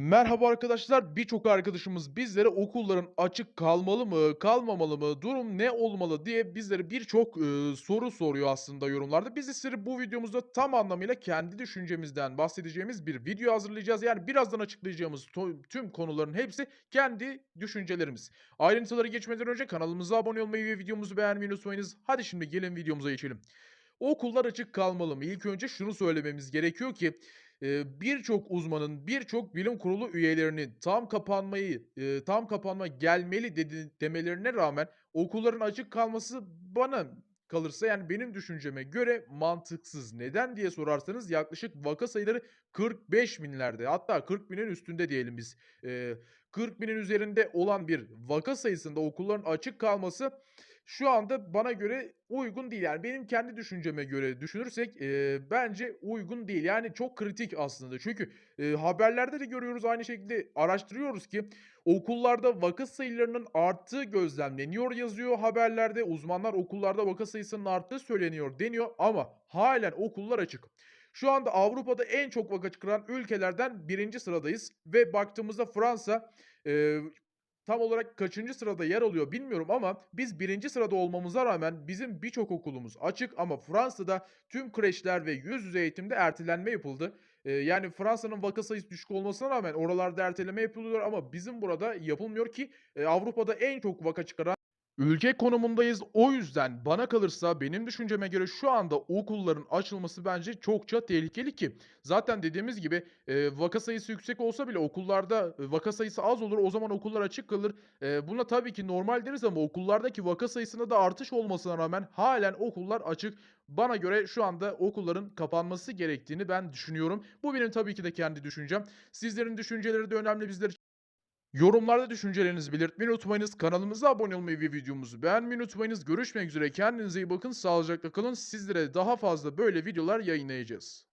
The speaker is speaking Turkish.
Merhaba arkadaşlar. Birçok arkadaşımız bizlere okulların açık kalmalı mı, kalmamalı mı, durum ne olmalı diye bizlere birçok eee, soru soruyor aslında yorumlarda. Biz de bu videomuzda tam anlamıyla kendi düşüncemizden bahsedeceğimiz bir video hazırlayacağız. Yani birazdan açıklayacağımız tüm konuların hepsi kendi düşüncelerimiz. Ayrıntıları geçmeden önce kanalımıza abone olmayı ve videomuzu beğenmeyi unutmayınız. Hadi şimdi gelin videomuza geçelim. Okullar açık kalmalı mı? İlk önce şunu söylememiz gerekiyor ki birçok uzmanın, birçok bilim kurulu üyelerinin tam kapanmayı, tam kapanma gelmeli dedi demelerine rağmen okulların açık kalması bana kalırsa, yani, benim düşünceme göre mantıksız. Neden diye sorarsanız yaklaşık vaka sayıları 45.000'lerde hatta 40.000'in üstünde diyelim biz. Eee, 40.000'in üzerinde olan bir vaka sayısında okulların açık kalması şu anda bana göre uygun değil. Yani benim kendi düşünceme göre düşünürsek, eee, bence uygun değil. Yani çok kritik aslında. Çünkü, eee, haberlerde de görüyoruz, aynı şekilde araştırıyoruz ki okullarda vaka sayılarının arttığı gözlemleniyor yazıyor haberlerde. Uzmanlar okullarda vaka sayısının arttığı söyleniyor deniyor ama hâlen okullar açık. Şu anda Avrupa'da en çok vaka çıkaran ülkelerden birinci sıradayız ve baktığımızda Fransa, eee Tam olarak kaçıncı sırada yer alıyor bilmiyorum ama biz birinci sırada olmamıza rağmen bizim birçok okulumuz açık ama Fransa'da tüm kreşler ve yüz yüze eğitimde ertelenme yapıldı. Eee, yani Fransa'nın vaka sayısı düşük olmasına rağmen oralarda erteleme yapılıyor ama bizim burada yapılmıyor ki, eee, Avrupa'da en çok vaka çıkaran Ülke konumundayız. O yüzden bana kalırsa benim düşünceme göre şu anda okulların açılması bence çokça tehlikeli ki zaten dediğimiz gibi, eee, vaka sayısı yüksek olsa bile okullarda, eee, vaka sayısı az olur. O zaman okullar açık kalır. Eee, buna tabii ki normal deriz ama okullardaki vaka sayısında da artış olmasına rağmen hâlen okullar açık. Bana göre şu anda okulların kapanması gerektiğini ben düşünüyorum. Bu benim tabii ki de kendi düşüncem. Sizlerin düşünceleri de önemli bizler Yorumlarda düşüncelerinizi belirtmeyi unutmayınız. Kanalımıza abone olmayı ve videomuzu beğenmeyi unutmayınız. Görüşmek üzere. Kendinize iyi bakın. Sağlıcakla kalın. Sizlere daha fazla böyle videolar yayınlayacağız.